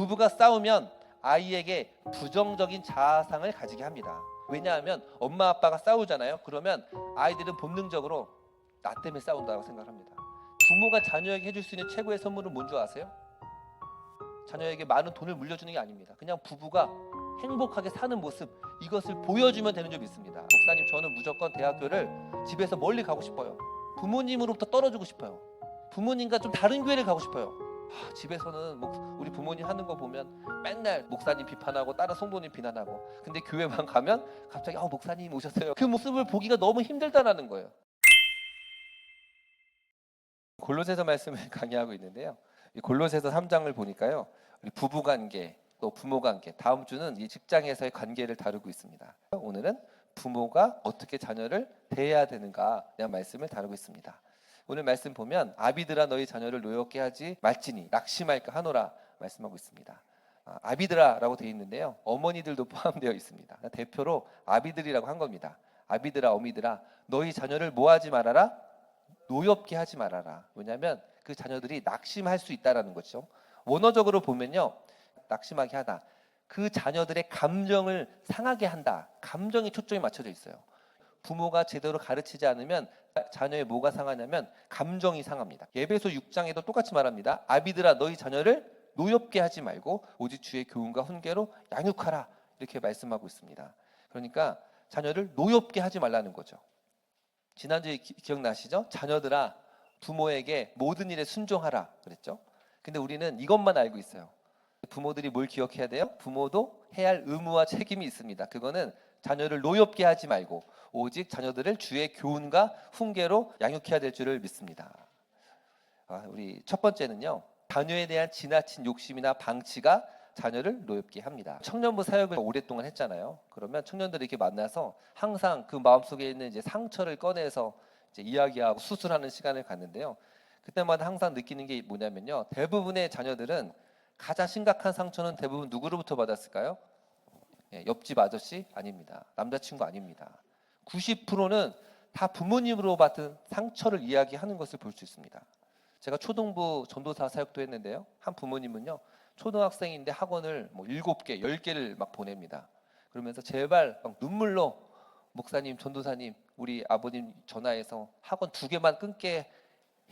부부가 싸우면 아이에게 부정적인 자아상을 가지게 합니다. 왜냐하면 엄마 아빠가 싸우잖아요. 그러면 아이들은 본능적으로 나 때문에 싸운다고 생각합니다. 부모가 자녀에게 해줄 수 있는 최고의 선물은 뭔 줄 아세요? 자녀에게 많은 돈을 물려주는 게 아닙니다. 그냥 부부가 행복하게 사는 모습 이것을 보여주면 되는 줄 믿습니다. 목사님 저는 무조건 대학교를 집에서 멀리 가고 싶어요. 부모님으로부터 떨어지고 싶어요. 부모님과 좀 다른 교회를 가고 싶어요. 아, 집에서는 목- 우리 부모님 하는 거 보면 맨날 목사님 비판하고 다른 성도님 비난하고 근데 교회만 가면 갑자기 아 목사님 오셨어요. 그 모습을 보기가 너무 힘들다라는 거예요. 골로새서 말씀을 강의하고 있는데요. 이 골로새서 3장을 보니까요. 부부 관계, 또 부모 관계, 다음 주는 이 직장에서의 관계를 다루고 있습니다. 오늘은 부모가 어떻게 자녀를 대해야 되는가 대한 말씀을 다루고 있습니다. 오늘 말씀 보면 아비들아 너희 자녀를 노엽게 하지 말지니 낙심할까 하노라 말씀하고 있습니다. 아, 아비들아라고 되어 있는데요. 어머니들도 포함되어 있습니다. 대표로 아비들이라고 한 겁니다. 아비들아 어미들아 너희 자녀를 뭐하지 말아라 노엽게 하지 말아라. 왜냐하면 그 자녀들이 낙심할 수 있다라는 거죠. 원어적으로 보면요, 낙심하게 하다. 그 자녀들의 감정을 상하게 한다. 감정에 초점이 맞춰져 있어요. 부모가 제대로 가르치지 않으면 자녀의 뭐가 상하냐면 감정이 상합니다. 예배소 6장에도 똑같이 말합니다. 아비들아 너희 자녀를 노엽게 하지 말고 오직 주의 교훈과 훈계로 양육하라. 이렇게 말씀하고 있습니다. 그러니까 자녀를 노엽게 하지 말라는 거죠. 지난주에 기, 기억나시죠? 자녀들아 부모에게 모든 일에 순종하라 그랬죠. 근데 우리는 이것만 알고 있어요. 부모들이 뭘 기억해야 돼요? 부모도 해야 할 의무와 책임이 있습니다. 그거는 자녀를 노엽게 하지 말고 오직 자녀들을 주의 교훈과 훈계로 양육해야 될 줄을 믿습니다. 아, 우리 첫 번째는요. 자녀에 대한 지나친 욕심이나 방치가 자녀를 노엽게 합니다. 청년부 사역을 오랫동안 했잖아요. 그러면 청년들이 이렇게 만나서 항상 그 마음속에 있는 이제 상처를 꺼내서 이제 이야기하고 수술하는 시간을 갖는데요. 그때마다 항상 느끼는 게 뭐냐면요. 대부분의 자녀들은 가장 심각한 상처는 대부분 누구로부터 받았을까요? 예, 옆집 아저씨 아닙니다. 남자친구 아닙니다. 90%는 다 부모님으로 받은 상처를 이야기하는 것을 볼 수 있습니다. 제가 초등부 전도사 사역도 했는데요. 한 부모님은요. 초등학생인데 학원을 뭐 7개, 10개를 막 보냅니다. 그러면서 제발 막 눈물로 목사님, 전도사님, 우리 아버님 전화해서 학원 두 개만 끊게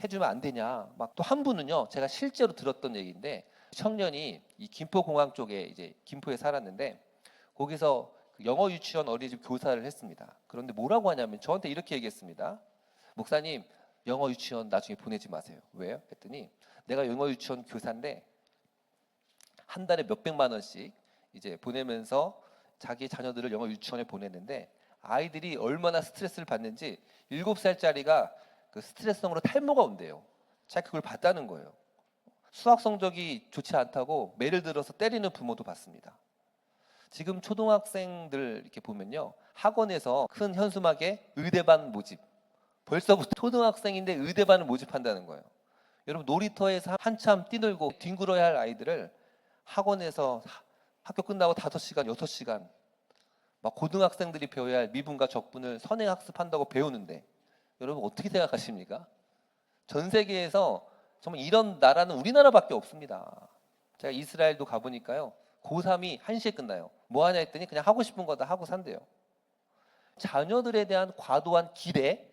해주면 안 되냐. 막 또 한 분은요, 제가 실제로 들었던 얘기인데 청년이 이 김포공항 쪽에 이제 김포에 살았는데 거기서 그 영어 유치원 어린이집 교사를 했습니다. 그런데 뭐라고 하냐면 저한테 이렇게 얘기했습니다. 목사님, 영어 유치원 나중에 보내지 마세요. 왜요? 했더니 내가 영어 유치원 교사인데 한 달에 몇 백만 원씩 이제 보내면서 자기 자녀들을 영어 유치원에 보냈는데 아이들이 얼마나 스트레스를 받는지 일곱 살짜리가 그 스트레스성으로 탈모가 온대요. 자기 그걸 봤다는 거예요. 수학 성적이 좋지 않다고 매를 들어서 때리는 부모도 봤습니다. 지금 초등학생들 이렇게 보면요. 학원에서 큰 현수막에 의대반 모집. 벌써부터 초등학생인데 의대반을 모집한다는 거예요. 여러분 놀이터에서 한참 뛰놀고 뒹굴어야 할 아이들을 학원에서 하- 학교 끝나고 5시간, 6시간 막 고등학생들이 배워야 할 미분과 적분을 선행 학습한다고 배우는데 여러분 어떻게 생각하십니까? 전 세계에서 정말 이런 나라는 우리나라밖에 없습니다. 제가 이스라엘도 가보니까요. 고3이 1시에 끝나요. 뭐 하냐 했더니 그냥 하고 싶은 거다 하고 산대요. 자녀들에 대한 과도한 기대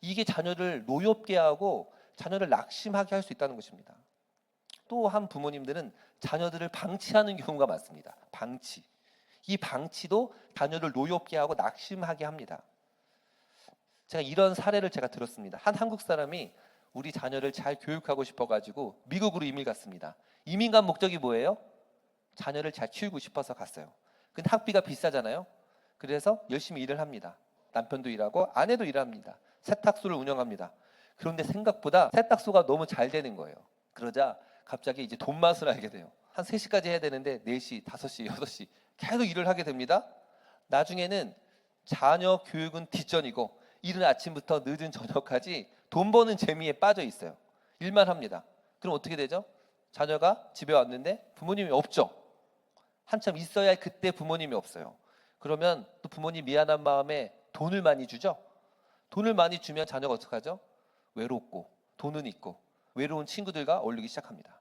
이게 자녀를 노엽게 하고 자녀를 낙심하게 할 수 있다는 것입니다. 또 한 부모님들은 자녀들을 방치하는 경우가 많습니다. 방치. 이 방치도 자녀를 노엽게 하고 낙심하게 합니다. 제가 이런 사례를 제가 들었습니다. 한 한국 사람이 우리 자녀를 잘 교육하고 싶어 가지고 미국으로 이민 갔습니다. 이민 간 목적이 뭐예요? 자녀를 잘 키우고 싶어서 갔어요. 근데 학비가 비싸잖아요. 그래서 열심히 일을 합니다. 남편도 일하고 아내도 일합니다. 세탁소를 운영합니다. 그런데 생각보다 세탁소가 너무 잘 되는 거예요. 그러자 갑자기 이제 돈 맛을 알게 돼요. 한 3시까지 해야 되는데 4시, 5시, 6시 계속 일을 하게 됩니다. 나중에는 자녀 교육은 뒷전이고 이른 아침부터 늦은 저녁까지 돈 버는 재미에 빠져 있어요. 일만 합니다. 그럼 어떻게 되죠? 자녀가 집에 왔는데 부모님이 없죠. 한참 있어야 할 그때 부모님이 없어요. 그러면 또 부모님 미안한 마음에 돈을 많이 주죠. 돈을 많이 주면 자녀가 어떡하죠? 외롭고 돈은 있고 외로운 친구들과 어울리기 시작합니다.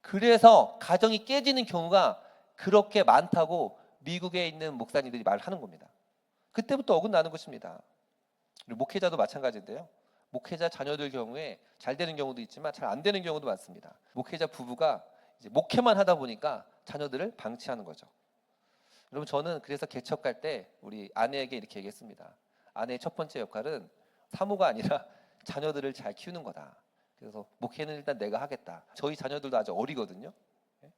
그래서 가정이 깨지는 경우가 그렇게 많다고 미국에 있는 목사님들이 말하는 겁니다. 그때부터 어긋나는 것입니다. 목회자도 마찬가지인데요. 목회자 자녀들 경우에 잘 되는 경우도 있지만 잘 안 되는 경우도 많습니다. 목회자 부부가 이제 목회만 하다 보니까 자녀들을 방치하는 거죠. 여러분 저는 그래서 개척할 때 우리 아내에게 이렇게 얘기했습니다. 아내의 첫 번째 역할은 사모가 아니라 자녀들을 잘 키우는 거다. 그래서 목회는 일단 내가 하겠다. 저희 자녀들도 아직 어리거든요. 예?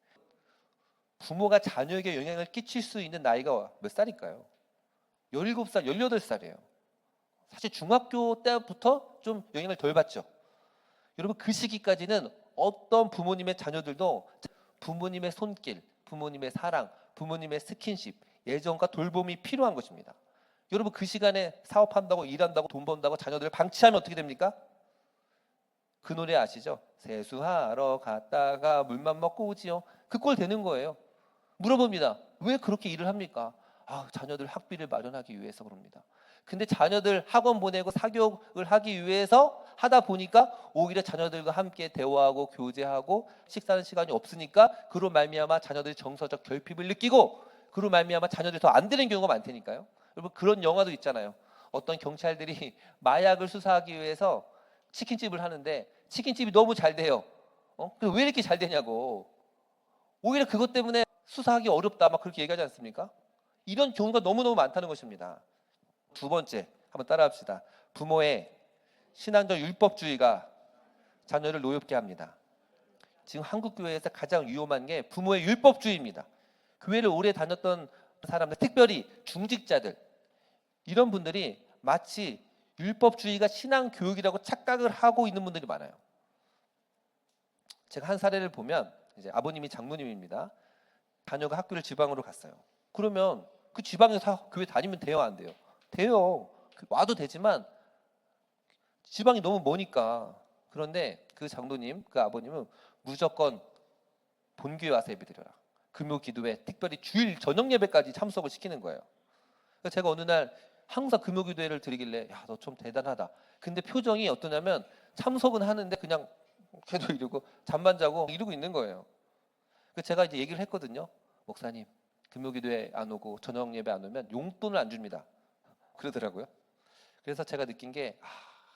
부모가 자녀에게 영향을 끼칠 수 있는 나이가 몇 살일까요? 17살, 18살이에요. 사실 중학교 때부터 좀 영향을 덜 받죠. 여러분 그 시기까지는 어떤 부모님의 자녀들도 부모님의 손길, 부모님의 사랑, 부모님의 스킨십, 예정과 돌봄이 필요한 것입니다. 여러분 그 시간에 사업한다고 일한다고 돈 번다고 자녀들을 방치하면 어떻게 됩니까? 그 노래 아시죠? 세수하러 갔다가 물만 먹고 오지요. 그 꼴 되는 거예요. 물어봅니다. 왜 그렇게 일을 합니까? 아, 자녀들 학비를 마련하기 위해서 그럽니다. 근데 자녀들 학원 보내고 사교육을 하기 위해서 하다 보니까 오히려 자녀들과 함께 대화하고 교제하고 식사하는 시간이 없으니까 그로 말미암아 자녀들이 정서적 결핍을 느끼고 그로 말미암아 자녀들이 더 안 되는 경우가 많다니까요. 여러분 그런 영화도 있잖아요. 어떤 경찰들이 마약을 수사하기 위해서 치킨집을 하는데 치킨집이 너무 잘 돼요. 어? 왜 이렇게 잘 되냐고. 오히려 그것 때문에 수사하기 어렵다 막 그렇게 얘기하지 않습니까? 이런 경우가 너무너무 많다는 것입니다. 두 번째 한번 따라합시다. 부모의 신앙적 율법주의가 자녀를 노엽게 합니다. 지금 한국 교회에서 가장 위험한 게 부모의 율법주의입니다. 교회를 오래 다녔던 사람들, 특별히 중직자들 이런 분들이 마치 율법주의가 신앙 교육이라고 착각을 하고 있는 분들이 많아요. 제가 한 사례를 보면 이제 아버님이 장로님입니다. 자녀가 학교를 지방으로 갔어요. 그러면 그 지방에서 교회 다니면 돼요, 안 돼요? 돼요. 그 와도 되지만 지방이 너무 머니까. 그런데 그 장로님, 그 아버님은 무조건 본교회 와서 예배드려라. 금요 기도회, 특별히 주일 저녁 예배까지 참석을 시키는 거예요. 제가 어느 날 항상 금요 기도회를 드리길래 야, 너 좀 대단하다. 근데 표정이 어떠냐면 참석은 하는데 그냥 걔도 이러고 잠만 자고 이러고 있는 거예요. 제가 이제 얘기를 했거든요. 목사님, 금요 기도회 안 오고 저녁 예배 안 오면 용돈을 안 줍니다. 그러더라고요. 그래서 제가 느낀 게 아,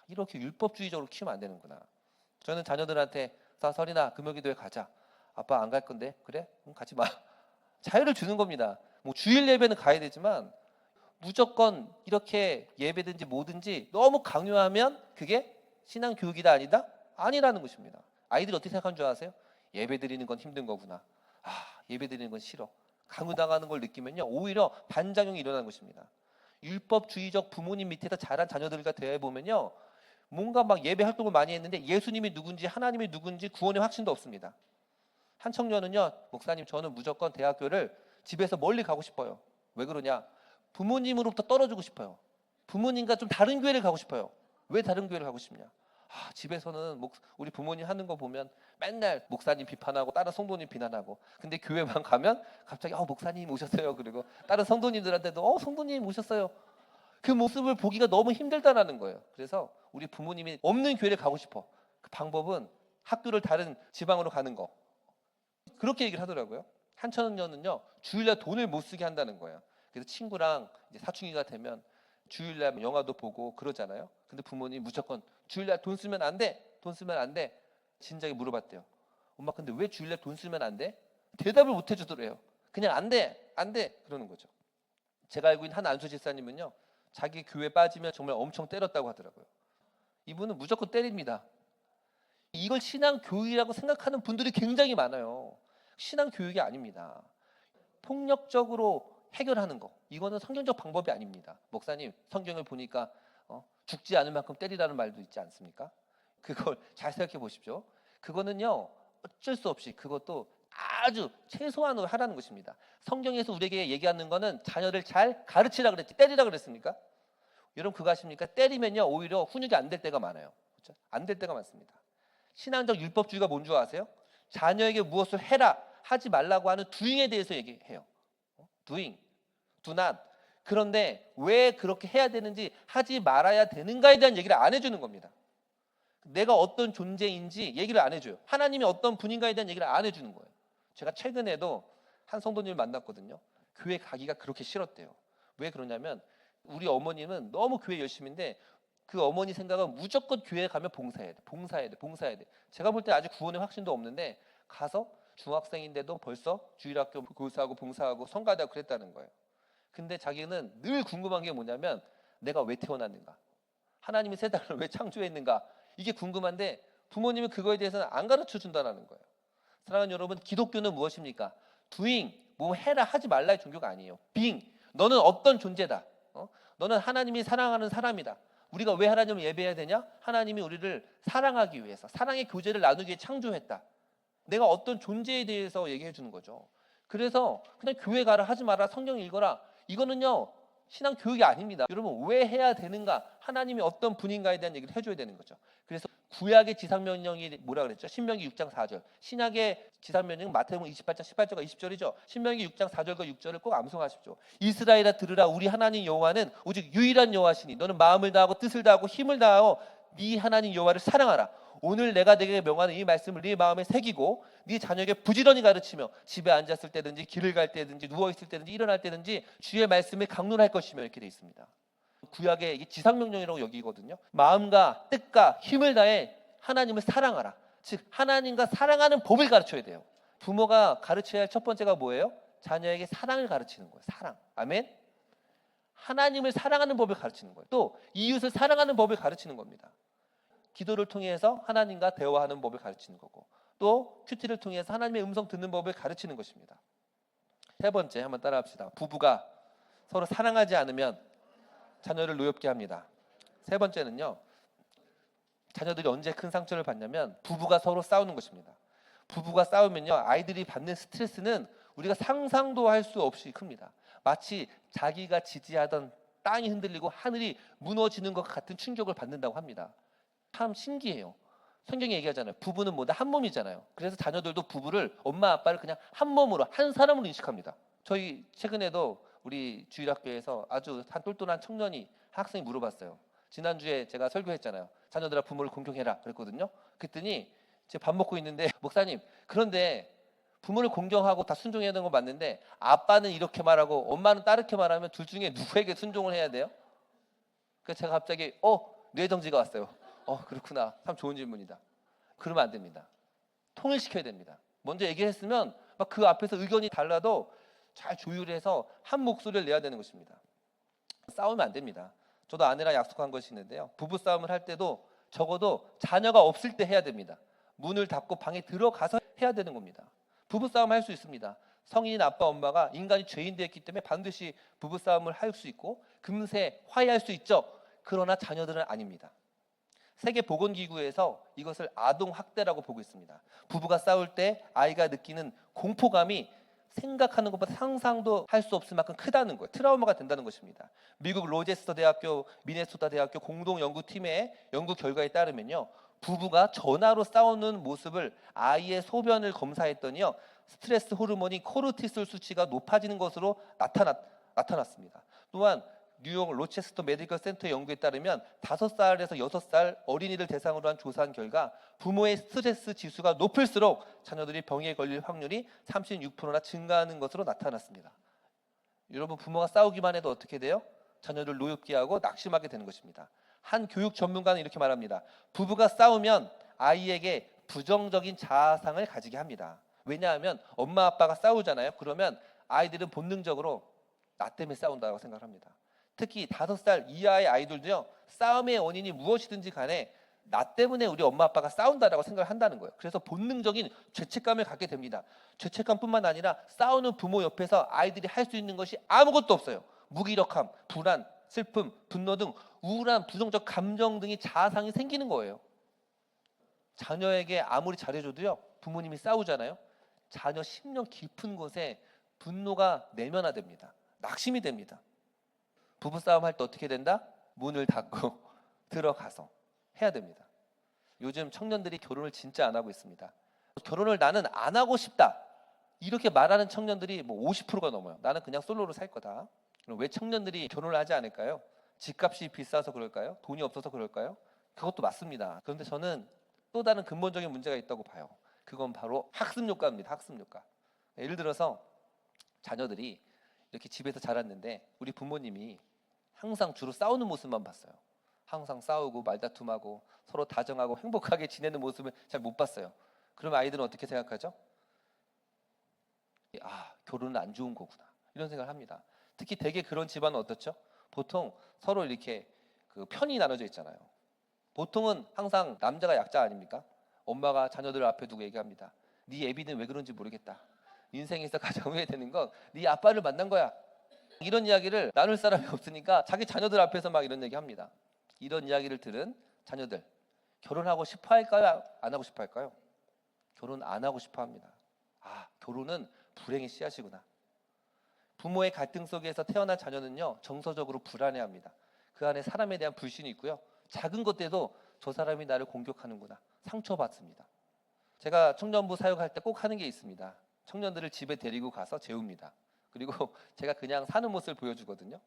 이렇게 율법주의적으로 키우면 안 되는구나. 저는 자녀들한테 사 설이나 금요기도에 가자. 아빠 안 갈 건데 그래? 그럼 가지 마. 자유를 주는 겁니다. 뭐 주일 예배는 가야 되지만 무조건 이렇게 예배든지 뭐든지 너무 강요하면 그게 신앙 교육이다 아니다? 아니라는 것입니다. 아이들이 어떻게 생각하는 줄 아세요? 예배 드리는 건 힘든 거구나. 아, 예배 드리는 건 싫어. 강요당하는 걸 느끼면요. 오히려 반작용이 일어나는 것입니다. 율법주의적 부모님 밑에서 자란 자녀들과 대해 보면요. 뭔가 막 예배 활동을 많이 했는데 예수님이 누군지 하나님이 누군지 구원의 확신도 없습니다. 한 청년은요, 목사님 저는 무조건 대학교를 집에서 멀리 가고 싶어요. 왜 그러냐? 부모님으로부터 떨어지고 싶어요. 부모님과 좀 다른 교회를 가고 싶어요. 왜 다른 교회를 가고 싶냐? 아, 집에서는 목, 우리 부모님 하는 거 보면 맨날 목사님 비판하고 다른 성도님 비난하고. 근데 교회만 가면 갑자기 어 목사님 오셨어요. 그리고 다른 성도님들한테도 어 성도님 오셨어요. 그 모습을 보기가 너무 힘들다라는 거예요. 그래서 우리 부모님이 없는 교회를 가고 싶어. 그 방법은 학교를 다른 지방으로 가는 거. 그렇게 얘기를 하더라고요. 한 청년은요 주일날 돈을 못 쓰게 한다는 거예요. 그래서 친구랑 사춘기가 되면 주일날 영화도 보고 그러잖아요. 근데 부모님 무조건 주일날 돈 쓰면 안 돼. 돈 쓰면 안 돼. 진작에 물어봤대요. 엄마 근데 왜 주일날 돈 쓰면 안 돼? 대답을 못 해주더래요. 그냥 안 돼. 안 돼. 그러는 거죠. 제가 알고 있는 한 안수 집사님은요. 자기 교회 빠지면 정말 엄청 때렸다고 하더라고요. 이분은 무조건 때립니다. 이걸 신앙 교육이라고 생각하는 분들이 굉장히 많아요. 신앙 교육이 아닙니다. 폭력적으로 해결하는 거. 이거는 성경적 방법이 아닙니다. 목사님, 성경을 보니까 어, 죽지 않을 만큼 때리라는 말도 있지 않습니까? 그걸 잘 생각해 보십시오. 그거는요 어쩔 수 없이 그것도 아주 최소한으로 하라는 것입니다. 성경에서 우리에게 얘기하는 거는 자녀를 잘 가르치라 그랬지 때리라 그랬습니까? 여러분 그거 아십니까? 때리면요 오히려 훈육이 안 될 때가 많아요. 그렇죠? 안 될 때가 많습니다. 신앙적 율법주의가 뭔 줄 아세요? 자녀에게 무엇을 해라 하지 말라고 하는 doing에 대해서 얘기해요. 어? doing, do not. 그런데 왜 그렇게 해야 되는지 하지 말아야 되는가에 대한 얘기를 안 해주는 겁니다. 내가 어떤 존재인지 얘기를 안 해줘요. 하나님이 어떤 분인가에 대한 얘기를 안 해주는 거예요. 제가 최근에도 한 성도님을 만났거든요. 교회 가기가 그렇게 싫었대요. 왜 그러냐면 우리 어머님은 너무 교회 열심인데 그 어머니 생각은 무조건 교회 가면 봉사해야 돼, 봉사해야 돼, 봉사해야 돼. 제가 볼 때 아직 구원의 확신도 없는데 가서 중학생인데도 벌써 주일학교 교사하고 봉사하고 성가대하고 그랬다는 거예요. 근데 자기는 늘 궁금한 게 뭐냐면 내가 왜 태어났는가? 하나님이 세상을 왜 창조했는가? 이게 궁금한데 부모님은 그거에 대해서는 안 가르쳐 준다는 거예요. 사랑하는 여러분, 기독교는 무엇입니까? doing, 뭐 해라 하지 말라의 종교가 아니에요. being, 너는 어떤 존재다. 어? 너는 하나님이 사랑하는 사람이다. 우리가 왜 하나님을 예배해야 되냐? 하나님이 우리를 사랑하기 위해서, 사랑의 교제를 나누기 위해 창조했다. 내가 어떤 존재에 대해서 얘기해 주는 거죠. 그래서 그냥 교회 가라 하지 마라 성경 읽어라 이거는요 신앙 교육이 아닙니다. 여러분 왜 해야 되는가? 하나님이 어떤 분인가에 대한 얘기를 해줘야 되는 거죠. 그래서 구약의 지상명령이 뭐라 그랬죠? 신명기 6장 4절. 신약의 지상명령은 마태복음 28장 18절과 20절이죠. 신명기 6장 4절과 6절을 꼭 암송하십시오. 이스라엘아 들으라 우리 하나님 여호와는 오직 유일한 여호와시니 너는 마음을 다하고 뜻을 다하고 힘을 다하여 네 하나님 여호와를 사랑하라. 오늘 내가 내게 명하는 이 말씀을 네 마음에 새기고 네 자녀에게 부지런히 가르치며 집에 앉았을 때든지 길을 갈 때든지 누워 있을 때든지 일어날 때든지 주의 말씀을 강론할 것이며 이렇게 돼 있습니다. 구약의 지상명령이라고 여기거든요. 마음과 뜻과 힘을 다해 하나님을 사랑하라. 즉 하나님과 사랑하는 법을 가르쳐야 돼요. 부모가 가르쳐야 할 첫 번째가 뭐예요? 자녀에게 사랑을 가르치는 거예요. 사랑. 아멘. 하나님을 사랑하는 법을 가르치는 거예요. 또 이웃을 사랑하는 법을 가르치는 겁니다. 기도를 통해서 하나님과 대화하는 법을 가르치는 거고 또 큐티를 통해서 하나님의 음성 듣는 법을 가르치는 것입니다. 세 번째 한번 따라합시다. 부부가 서로 사랑하지 않으면 자녀를 노엽게 합니다. 세 번째는요. 자녀들이 언제 큰 상처를 받냐면 부부가 서로 싸우는 것입니다. 부부가 싸우면요. 아이들이 받는 스트레스는 우리가 상상도 할 수 없이 큽니다. 마치 자기가 지지하던 땅이 흔들리고 하늘이 무너지는 것 같은 충격을 받는다고 합니다. 참 신기해요. 성경이 얘기하잖아요. 부부는 뭐다 한 몸이잖아요. 그래서 자녀들도 부부를 엄마 아빠를 그냥 한 몸으로 한 사람으로 인식합니다. 저희 최근에도 우리 주일학교에서 아주 한 똘똘한 청년이 학생이 물어봤어요. 지난주에 제가 설교했잖아요. 자녀들아 부모를 공경해라 그랬거든요. 그랬더니 제밥 먹고 있는데 목사님 그런데 부모를 공경하고 다 순종해야 되는 거 맞는데 아빠는 이렇게 말하고 엄마는 따르게 말하면 둘 중에 누구에게 순종을 해야 돼요? 그래서 제가 갑자기 어 뇌정지가 왔어요. 어 그렇구나. 참 좋은 질문이다. 그러면 안 됩니다. 통일시켜야 됩니다. 먼저 얘기했으면 막 그 앞에서 의견이 달라도 잘 조율해서 한 목소리를 내야 되는 것입니다. 싸우면 안 됩니다. 저도 아내랑 약속한 것이 있는데요. 부부 싸움을 할 때도 적어도 자녀가 없을 때 해야 됩니다. 문을 닫고 방에 들어가서 해야 되는 겁니다. 부부 싸움 할 수 있습니다. 성인인 아빠 엄마가 인간이 죄인 되었기 때문에 반드시 부부 싸움을 할 수 있고 금세 화해할 수 있죠. 그러나 자녀들은 아닙니다. 세계 보건 기구에서 이것을 아동 학대라고 보고 있습니다. 부부가 싸울 때 아이가 느끼는 공포감이 생각하는 것보다 상상도 할 수 없을 만큼 크다는 거예요. 트라우마가 된다는 것입니다. 미국 로제스터 대학교, 미네소타 대학교 공동 연구팀의 연구 결과에 따르면요. 부부가 전화로 싸우는 모습을 아이의 소변을 검사했더니요. 스트레스 호르몬인 코르티솔 수치가 높아지는 것으로 나타났, 나타났습니다. 또한 뉴욕 로체스터 메디컬 센터 연구에 따르면 5살에서 6살 어린이들 대상으로 한 조사한 결과 부모의 스트레스 지수가 높을수록 자녀들이 병에 걸릴 확률이 36%나 증가하는 것으로 나타났습니다. 여러분 부모가 싸우기만 해도 어떻게 돼요? 자녀를 노엽게 하고 낙심하게 되는 것입니다. 한 교육 전문가는 이렇게 말합니다. 부부가 싸우면 아이에게 부정적인 자아상을 가지게 합니다. 왜냐하면 엄마 아빠가 싸우잖아요. 그러면 아이들은 본능적으로 나 때문에 싸운다고 생각합니다. 특히 다섯 살 이하의 아이들도요 싸움의 원인이 무엇이든지 간에 나 때문에 우리 엄마 아빠가 싸운다라고 생각을 한다는 거예요. 그래서 본능적인 죄책감을 갖게 됩니다. 죄책감뿐만 아니라 싸우는 부모 옆에서 아이들이 할 수 있는 것이 아무것도 없어요. 무기력함, 불안, 슬픔, 분노 등 우울한 부정적 감정 등이 자아상이 생기는 거예요. 자녀에게 아무리 잘해줘도요 부모님이 싸우잖아요. 자녀 심령 깊은 곳에 분노가 내면화됩니다. 낙심이 됩니다. 부부싸움 할 때 어떻게 된다? 문을 닫고 들어가서 해야 됩니다. 요즘 청년들이 결혼을 진짜 안 하고 있습니다. 결혼을 나는 안 하고 싶다. 이렇게 말하는 청년들이 뭐 50%가 넘어요. 나는 그냥 솔로로 살 거다. 그럼 왜 청년들이 결혼을 하지 않을까요? 집값이 비싸서 그럴까요? 돈이 없어서 그럴까요? 그것도 맞습니다. 그런데 저는 또 다른 근본적인 문제가 있다고 봐요. 그건 바로 학습 효과입니다. 학습 효과. 예를 들어서 자녀들이 이렇게 집에서 자랐는데 우리 부모님이 항상 주로 싸우는 모습만 봤어요. 항상 싸우고 말다툼하고 서로 다정하고 행복하게 지내는 모습을 잘 못 봤어요. 그러면 아이들은 어떻게 생각하죠? 아, 결혼은 안 좋은 거구나. 이런 생각을 합니다. 특히 대개 그런 집안은 어떻죠? 보통 서로 이렇게 그 편이 나눠져 있잖아요. 보통은 항상 남자가 약자 아닙니까? 엄마가 자녀들 앞에 두고 얘기합니다. 네 애비는 왜 그런지 모르겠다. 인생에서 가장 후회되는 건 네 아빠를 만난 거야. 이런 이야기를 나눌 사람이 없으니까 자기 자녀들 앞에서 막 이런 얘기 합니다. 이런 이야기를 들은 자녀들 결혼하고 싶어 할까요? 안 하고 싶어 할까요? 결혼 안 하고 싶어 합니다. 아, 결혼은 불행의 씨앗이구나. 부모의 갈등 속에서 태어난 자녀는요, 정서적으로 불안해 합니다. 그 안에 사람에 대한 불신이 있고요. 작은 것 때도 저 사람이 나를 공격하는구나. 상처받습니다. 제가 청년부 사역할 때 꼭 하는 게 있습니다. 청년들을 집에 데리고 가서 재웁니다. 그리고 제가 그냥 사는 모습을 보여주거든요.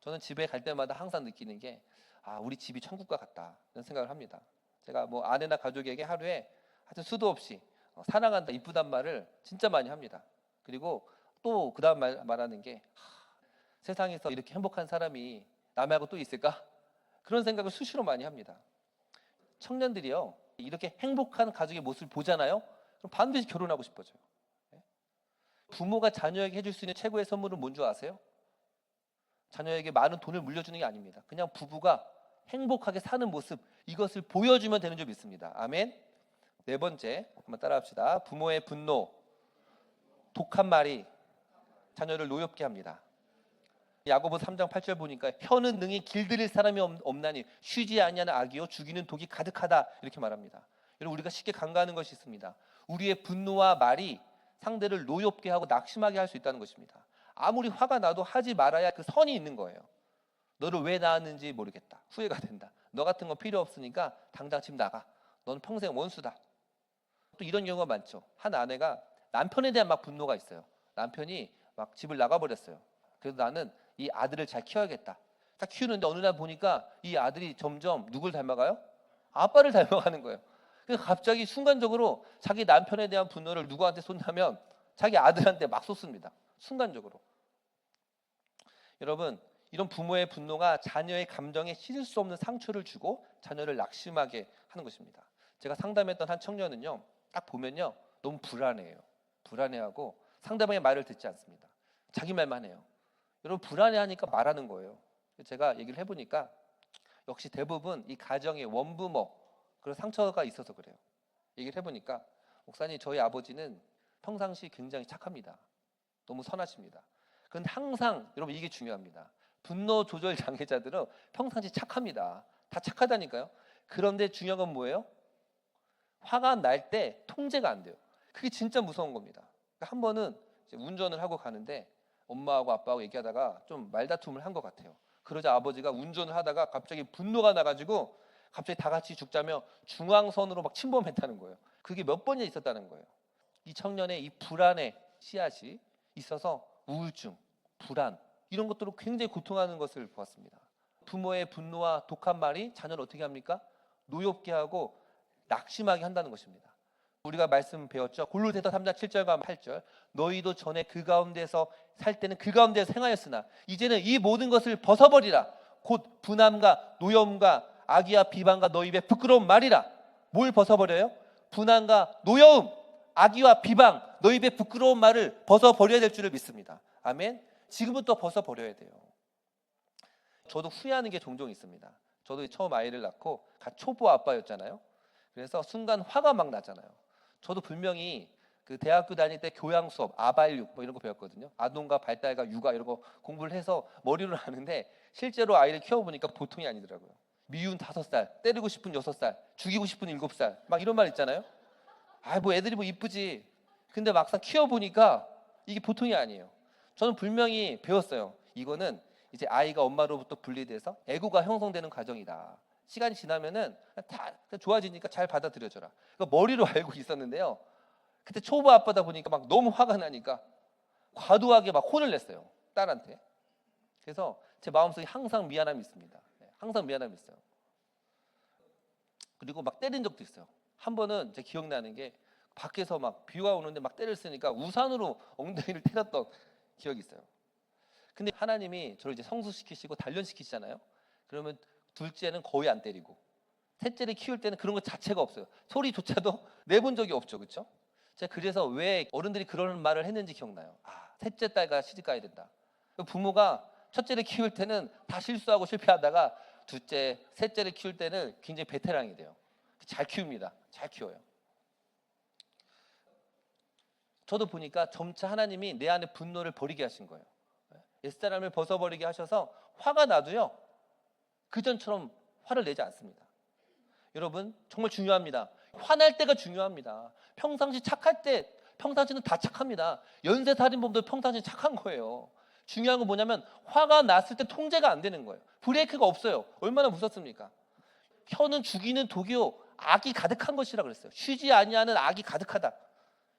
저는 집에 갈 때마다 항상 느끼는 게 아, 우리 집이 천국과 같다. 이런 생각을 합니다. 제가 뭐 아내나 가족에게 하루에 하여튼 수도 없이 어, 사랑한다, 이쁘단 말을 진짜 많이 합니다. 그리고 또 그 다음 말, 말하는 게 하, 세상에서 이렇게 행복한 사람이 남하고 또 있을까? 그런 생각을 수시로 많이 합니다. 청년들이요 이렇게 행복한 가족의 모습을 보잖아요. 그럼 반드시 결혼하고 싶어져요. 네? 부모가 자녀에게 해줄 수 있는 최고의 선물은 뭔지 아세요? 자녀에게 많은 돈을 물려주는 게 아닙니다. 그냥 부부가 행복하게 사는 모습 이것을 보여주면 되는 줄 믿습니다. 아멘. 네 번째 한번 따라합시다. 부모의 분노, 독한 말이 자녀를 노엽게 합니다. 야고보 3장 8절 보니까 혀는 능히 길들일 사람이 없- 없나니 쉬지 아니하는 악이요 죽이는 독이 가득하다 이렇게 말합니다. 여러분 우리가 쉽게 간과하는 것이 있습니다. 우리의 분노와 말이 상대를 노엽게 하고 낙심하게 할 수 있다는 것입니다. 아무리 화가 나도 하지 말아야 그 선이 있는 거예요. 너를 왜 낳았는지 모르겠다. 후회가 된다. 너 같은 건 필요 없으니까 당장 집 나가. 너는 평생 원수다. 또 이런 경우가 많죠. 한 아내가 남편에 대한 막 분노가 있어요. 남편이 막 집을 나가버렸어요. 그래서 나는 이 아들을 잘 키워야겠다. 딱 키우는데 어느 날 보니까 이 아들이 점점 누굴 닮아가요? 아빠를 닮아가는 거예요. 그래서 갑자기 순간적으로 자기 남편에 대한 분노를 누구한테 쏟냐면 자기 아들한테 막 쏟습니다. 순간적으로. 여러분, 이런 부모의 분노가 자녀의 감정에 씻을 수 없는 상처를 주고 자녀를 낙심하게 하는 것입니다. 제가 상담했던 한 청년은요, 딱 보면요, 너무 불안해요. 불안해하고 상대방의 말을 듣지 않습니다. 자기 말만 해요. 여러분 불안해하니까 말하는 거예요. 제가 얘기를 해보니까 역시 대부분 이 가정의 원부모 그런 상처가 있어서 그래요. 얘기를 해보니까 목사님 저희 아버지는 평상시 굉장히 착합니다. 너무 선하십니다. 그런데 항상 여러분 이게 중요합니다. 분노 조절 장애자들은 평상시 착합니다. 다 착하다니까요. 그런데 중요한 건 뭐예요? 화가 날 때 통제가 안 돼요. 그게 진짜 무서운 겁니다. 그러니까 한 번은 운전을 하고 가는데 엄마하고 아빠하고 얘기하다가 좀 말다툼을 한 것 같아요. 그러자 아버지가 운전을 하다가 갑자기 분노가 나가지고 갑자기 다 같이 죽자며 중앙선으로 막 침범했다는 거예요. 그게 몇 번이나 있었다는 거예요. 이 청년의 이 불안의 씨앗이 있어서 우울증, 불안 이런 것들로 굉장히 고통하는 것을 보았습니다. 부모의 분노와 독한 말이 자녀를 어떻게 합니까? 노엽게 하고 낙심하게 한다는 것입니다. 우리가 말씀 배웠죠. 골로새서 3장 7절과 8절. 너희도 전에 그 가운데서 살 때는 그 가운데서 행하였으나 이제는 이 모든 것을 벗어버리라. 곧 분함과 노여움과 악의와 비방과 너희 입에 부끄러운 말이라. 뭘 벗어버려요? 분함과 노여움, 악의와 비방, 너희 입에 부끄러운 말을 벗어버려야 될 줄을 믿습니다. 아멘. 지금부터 벗어버려야 돼요. 저도 후회하는 게 종종 있습니다. 저도 처음 아이를 낳고 갓 초보 아빠였잖아요. 그래서 순간 화가 막 나잖아요. 저도 분명히 그 대학교 다닐 때 교양 수업 아발육 뭐 이런 거 배웠거든요. 아동과 발달과 육아 이런 거 공부를 해서 머리로 하는데 실제로 아이를 키워보니까 보통이 아니더라고요. 미운 다섯 살, 때리고 싶은 여섯 살, 죽이고 싶은 일곱 살, 막 이런 말 있잖아요. 아, 뭐 애들이 뭐 이쁘지. 근데 막상 키워보니까 이게 보통이 아니에요. 저는 분명히 배웠어요. 이거는 이제 아이가 엄마로부터 분리돼서 애고가 형성되는 과정이다. 시간이 지나면은 다 좋아지니까 잘 받아들여져라. 그러니까 머리로 알고 있었는데요. 그때 초보 아빠다 보니까 막 너무 화가 나니까 과도하게 막 혼을 냈어요. 딸한테. 그래서 제 마음속에 항상 미안함이 있습니다. 네, 항상 미안함이 있어요. 그리고 막 때린 적도 있어요. 한 번은 제 기억나는 게 밖에서 막 비가 오는데 막 때를 쓰니까 우산으로 엉덩이를 때렸던 기억이 있어요. 근데 하나님이 저를 이제 성수시키시고 단련시키시잖아요. 그러면 둘째는 거의 안 때리고 셋째를 키울 때는 그런 것 자체가 없어요. 소리조차도 내본 적이 없죠, 그렇죠? 제가 그래서 왜 어른들이 그런 말을 했는지 기억나요. 아, 셋째 딸가 시집 가야 된다. 부모가 첫째를 키울 때는 다 실수하고 실패하다가 둘째, 셋째를 키울 때는 굉장히 베테랑이 돼요. 잘 키웁니다. 잘 키워요. 저도 보니까 점차 하나님이 내 안에 분노를 버리게 하신 거예요. 옛사람을 벗어버리게 하셔서 화가 나도요. 그전처럼 화를 내지 않습니다. 여러분 정말 중요합니다. 화날 때가 중요합니다. 평상시 착할 때 평상시는 다 착합니다. 연쇄살인범도 평상시 착한 거예요. 중요한 건 뭐냐면 화가 났을 때 통제가 안 되는 거예요. 브레이크가 없어요. 얼마나 무섭습니까? 혀는 죽이는 독이요 악이 가득한 것이라 그랬어요. 쉬지 아니하는 악이 가득하다.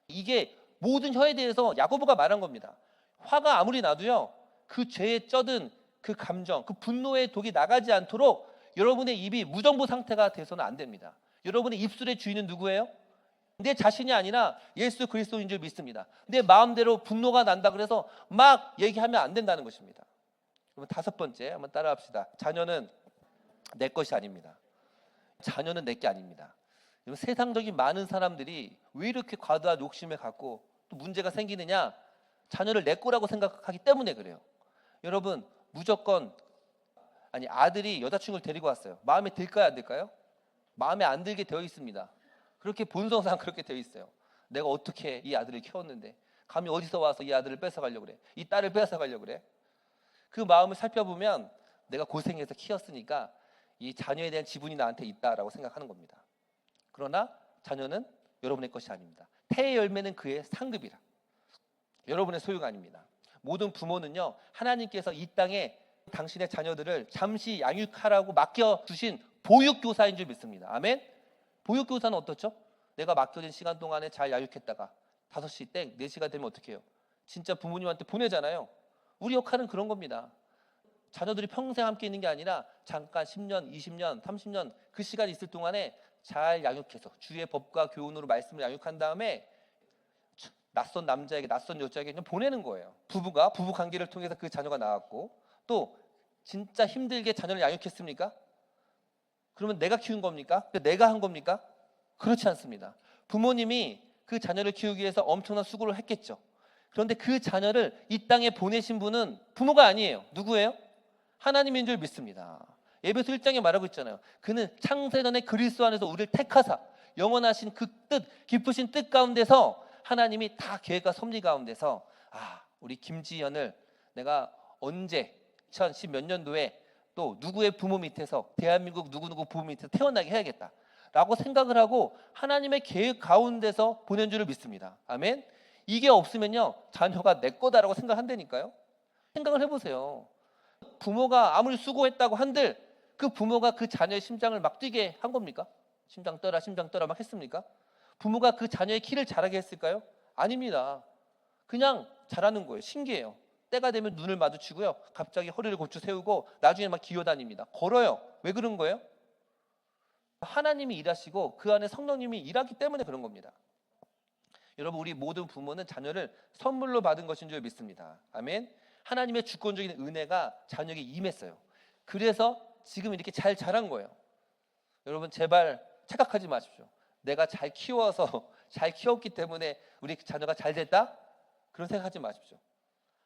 이게 모든 혀에 대해서 야고보가 말한 겁니다. 화가 아무리 나도요 그 죄에 쩌든 그 감정, 그 분노의 독이 나가지 않도록 여러분의 입이 무정부 상태가 돼서는 안 됩니다. 여러분의 입술의 주인은 누구예요? 내 자신이 아니라 예수 그리스도인 줄 믿습니다. 내 마음대로 분노가 난다 그래서 막 얘기하면 안 된다는 것입니다. 그럼 다섯 번째 한번 따라합시다. 자녀는 내 것이 아닙니다. 자녀는 내 게 아닙니다. 세상적인 많은 사람들이 왜 이렇게 과도한 욕심을 갖고 또 문제가 생기느냐? 자녀를 내 거라고 생각하기 때문에 그래요. 여러분 무조건 아니 아들이 여자친구를 데리고 왔어요. 마음에 들까요 안 들까요? 마음에 안 들게 되어 있습니다. 그렇게 본성상 그렇게 되어 있어요. 내가 어떻게 이 아들을 키웠는데 감히 어디서 와서 이 아들을 뺏어가려고 그래? 이 딸을 뺏어가려고 그래? 그 마음을 살펴보면 내가 고생해서 키웠으니까 이 자녀에 대한 지분이 나한테 있다라고 생각하는 겁니다. 그러나 자녀는 여러분의 것이 아닙니다. 태의 열매는 그의 상급이라. 여러분의 소유가 아닙니다. 모든 부모는요 하나님께서 이 땅에 당신의 자녀들을 잠시 양육하라고 맡겨 주신 보육 교사인 줄 믿습니다. 아멘. 보육 교사는 어떻죠? 내가 맡겨진 시간 동안에 잘 양육했다가 5시 땡 4시가 되면 어떻게 해요? 진짜 부모님한테 보내잖아요. 우리 역할은 그런 겁니다. 자녀들이 평생 함께 있는 게 아니라 잠깐 10년, 20년, 30년 그 시간 있을 동안에 잘 양육해서 주의 법과 교훈으로 말씀을 양육한 다음에 낯선 남자에게 낯선 여자에게 그냥 보내는 거예요. 부부가 부부 관계를 통해서 그 자녀가 나왔고 또 진짜 힘들게 자녀를 양육했습니까? 그러면 내가 키운 겁니까? 내가 한 겁니까? 그렇지 않습니다. 부모님이 그 자녀를 키우기 위해서 엄청난 수고를 했겠죠. 그런데 그 자녀를 이 땅에 보내신 분은 부모가 아니에요. 누구예요? 하나님인 줄 믿습니다. 예배소 1장에 말하고 있잖아요. 그는 창세전에 그리스도 안에서 우리를 택하사 영원하신 그 뜻, 깊으신 뜻 가운데서 하나님이 다 계획과 섭리 가운데서 아, 우리 김지연을 내가 언제 2010 몇 년도에 또 누구의 부모 밑에서 대한민국 누구누구 부모 밑에서 태어나게 해야겠다. 라고 생각을 하고 하나님의 계획 가운데서 보낸 줄을 믿습니다. 아멘. 이게 없으면요. 자녀가 내 거다라고 생각한다니까요. 생각을 해보세요. 부모가 아무리 수고했다고 한들 그 부모가 그 자녀의 심장을 막 뛰게 한 겁니까? 심장 떠라 심장 떠라 막 했습니까? 부모가 그 자녀의 키를 자라게 했을까요? 아닙니다. 그냥 자라는 거예요. 신기해요. 때가 되면 눈을 마주치고요. 갑자기 허리를 고추 세우고 나중에 막 기어다닙니다. 걸어요. 왜 그런 거예요? 하나님이 일하시고 그 안에 성령님이 일하기 때문에 그런 겁니다. 여러분 우리 모든 부모는 자녀를 선물로 받은 것인 줄 믿습니다. 아멘. 하나님의 주권적인 은혜가 자녀에게 임했어요. 그래서 지금 이렇게 잘 자란 거예요. 여러분 제발 착각하지 마십시오. 내가 잘 키워서 잘 키웠기 때문에 우리 자녀가 잘 됐다? 그런 생각하지 마십시오.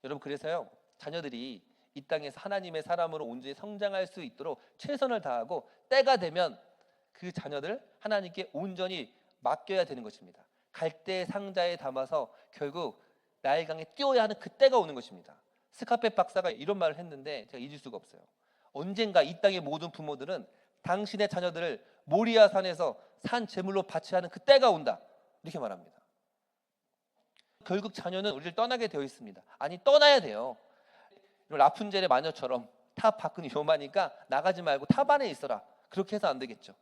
여러분 그래서요 자녀들이 이 땅에서 하나님의 사람으로 온전히 성장할 수 있도록 최선을 다하고 때가 되면 그 자녀들 하나님께 온전히 맡겨야 되는 것입니다. 갈대 상자에 담아서 결국 나일 강에 띄워야 하는 그때가 오는 것입니다. 스카페 박사가 이런 말을 했는데 제가 잊을 수가 없어요. 언젠가 이 땅의 모든 부모들은 당신의 자녀들을 모리아 산에서 산 제물로 바쳐야 하는 그때가 온다. 이렇게 말합니다. 결국 자녀는 우리를 떠나게 되어 있습니다. 아니 떠나야 돼요. 라푼젤의 마녀처럼 탑 밖은 위험하니까 나가지 말고 탑 안에 있어라. 그렇게 해서 안 되겠죠.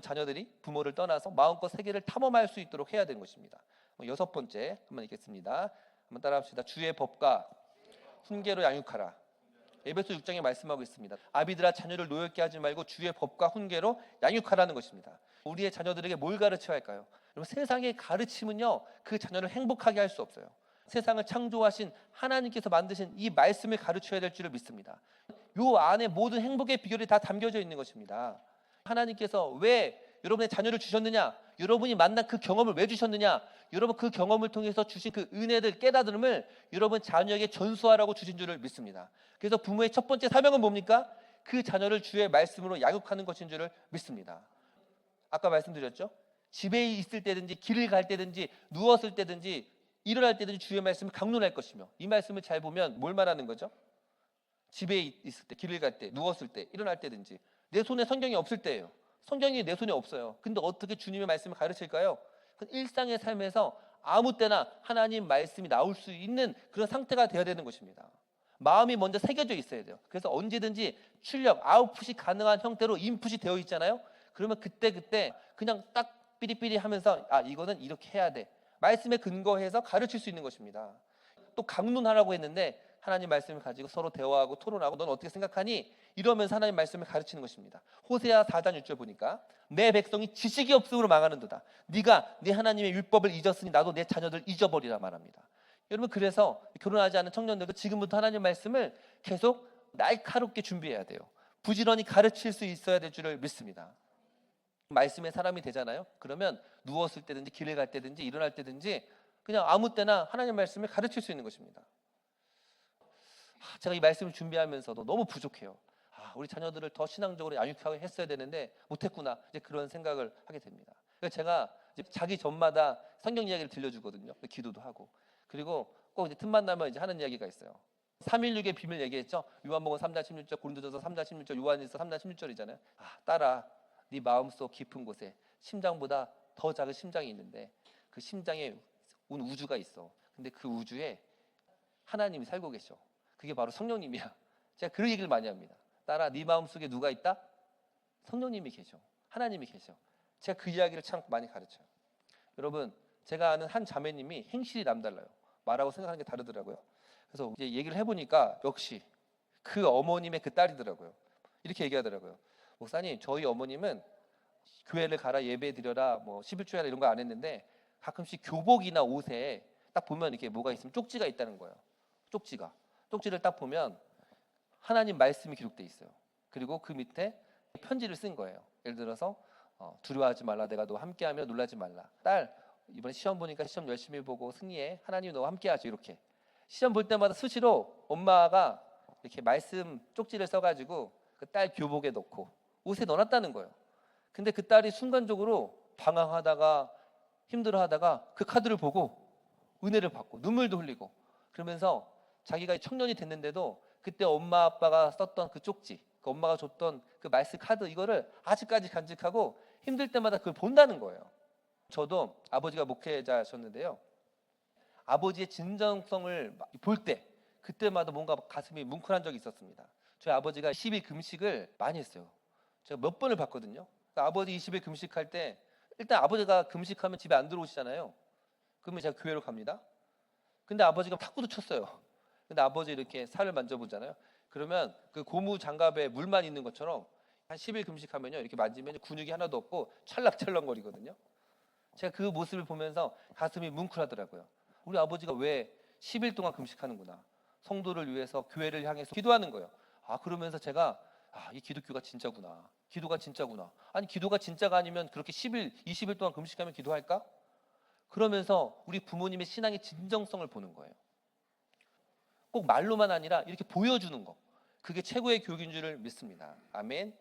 자녀들이 부모를 떠나서 마음껏 세계를 탐험할 수 있도록 해야 되는 것입니다. 여섯 번째 한번 읽겠습니다. 한번 따라합시다. 주의 법과 훈계로 양육하라. 에베소 6장에 말씀하고 있습니다. 아비들아 자녀를 노엽게 하지 말고 주의 법과 훈계로 양육하라는 것입니다. 우리의 자녀들에게 뭘 가르쳐야 할까요? 여러분 세상의 가르침은요 그 자녀를 행복하게 할 수 없어요. 세상을 창조하신 하나님께서 만드신 이 말씀을 가르쳐야 될 줄을 믿습니다. 요 안에 모든 행복의 비결이 다 담겨져 있는 것입니다. 하나님께서 왜 여러분의 자녀를 주셨느냐? 여러분이 만난 그 경험을 왜 주셨느냐? 여러분 그 경험을 통해서 주신 그 은혜들 깨달음을 여러분 자녀에게 전수하라고 주신 줄을 믿습니다. 그래서 부모의 첫 번째 사명은 뭡니까? 그 자녀를 주의 말씀으로 양육하는 것인 줄을 믿습니다. 아까 말씀드렸죠? 집에 있을 때든지 길을 갈 때든지 누웠을 때든지 일어날 때든지 주의 말씀을 강론할 것이며 이 말씀을 잘 보면 뭘 말하는 거죠? 집에 있을 때, 길을 갈 때, 누웠을 때, 일어날 때든지 내 손에 성경이 없을 때예요. 성경이 내 손에 없어요. 근데 어떻게 주님의 말씀을 가르칠까요? 그 일상의 삶에서 아무 때나 하나님 말씀이 나올 수 있는 그런 상태가 되어야 되는 것입니다. 마음이 먼저 새겨져 있어야 돼요. 그래서 언제든지 출력, 아웃풋이 가능한 형태로 인풋이 되어 있잖아요. 그러면 그때 그때 그냥 딱 삐리삐리 하면서 아 이거는 이렇게 해야 돼. 말씀에 근거해서 가르칠 수 있는 것입니다. 또 강론하라고 했는데 하나님 말씀을 가지고 서로 대화하고 토론하고 넌 어떻게 생각하니? 이러면서 하나님 말씀을 가르치는 것입니다. 호세아 4장 6절 보니까 내 백성이 지식이 없음으로 망하는도다. 네가 네 하나님의 율법을 잊었으니 나도 내 자녀들 잊어버리라 말합니다. 여러분 그래서 결혼하지 않은 청년들도 지금부터 하나님 말씀을 계속 날카롭게 준비해야 돼요. 부지런히 가르칠 수 있어야 될 줄을 믿습니다. 말씀의 사람이 되잖아요. 그러면 누웠을 때든지 길을 갈 때든지 일어날 때든지 그냥 아무 때나 하나님 말씀을 가르칠 수 있는 것입니다. 아, 제가 이 말씀을 준비하면서도 너무 부족해요. 아, 우리 자녀들을 더 신앙적으로 양육하게 했어야 되는데 못했구나. 이제 그런 생각을 하게 됩니다. 그래서 제가 이제 자기 전마다 성경 이야기를 들려주거든요. 기도도 하고 그리고 꼭 이제 틈만 나면 이제 하는 이야기가 있어요. 316의 비밀 얘기했죠. 요한복음 3장 16절, 고린도전서 3장 16절, 요한일서 3장 16절이잖아요. 아, 딸아, 네 마음속 깊은 곳에 심장보다 더 작은 심장이 있는데 그 심장에 온 우주가 있어. 근데 그 우주에 하나님이 살고 계셔. 그게 바로 성령님이야. 제가 그런 얘기를 많이 합니다. 딸아, 네 마음속에 누가 있다? 성령님이 계셔. 하나님이 계셔. 제가 그 이야기를 참 많이 가르쳐요. 여러분, 제가 아는 한 자매님이 행실이 남달라요. 말하고 생각하는 게 다르더라고요. 그래서 이제 얘기를 해보니까 역시 그 어머님의 그 딸이더라고요. 이렇게 얘기하더라고요. 목사님, 저희 어머님은 교회를 가라 예배 드려라 뭐 11조야 이런 거 안 했는데 가끔씩 교복이나 옷에 딱 보면 이렇게 뭐가 있으면 쪽지가 있다는 거예요. 쪽지가. 쪽지를 딱 보면 하나님 말씀이 기록돼 있어요. 그리고 그 밑에 편지를 쓴 거예요. 예를 들어서 어, 두려워하지 말라 내가 너 함께하며 놀라지 말라. 딸 이번에 시험 보니까 시험 열심히 보고 승리해. 하나님 너와 함께하죠. 이렇게 시험 볼 때마다 수시로 엄마가 이렇게 말씀 쪽지를 써가지고 그 딸 교복에 넣고 옷에 넣어놨다는 거예요. 근데 그 딸이 순간적으로 방황하다가 힘들어하다가 그 카드를 보고 은혜를 받고 눈물도 흘리고 그러면서 자기가 청년이 됐는데도 그때 엄마 아빠가 썼던 그 쪽지, 그 엄마가 줬던 그 말씀 카드 이거를 아직까지 간직하고 힘들 때마다 그걸 본다는 거예요. 저도 아버지가 목회자셨는데요. 아버지의 진정성을 볼 때 그때마다 뭔가 가슴이 뭉클한 적이 있었습니다. 저희 아버지가 10일 금식을 많이 했어요. 제가 몇 번을 봤거든요. 그러니까 아버지 20일 금식할 때 일단 아버지가 금식하면 집에 안 들어오시잖아요. 그러면 제가 교회로 갑니다. 근데 아버지가 탁구도 쳤어요. 근데 아버지 이렇게 살을 만져보잖아요. 그러면 그 고무 장갑에 물만 있는 것처럼 한 10일 금식하면요. 이렇게 만지면 근육이 하나도 없고 찰랑찰랑거리거든요. 제가 그 모습을 보면서 가슴이 뭉클하더라고요. 우리 아버지가 왜 10일 동안 금식하는구나. 성도를 위해서 교회를 향해서 기도하는 거예요. 아, 그러면서 제가 아, 이 기독교가 진짜구나. 기도가 진짜구나. 아니, 기도가 진짜가 아니면 그렇게 10일, 20일 동안 금식하면 기도할까? 그러면서 우리 부모님의 신앙의 진정성을 보는 거예요. 꼭 말로만 아니라 이렇게 보여주는 거. 그게 최고의 교육인 줄을 믿습니다. 아멘.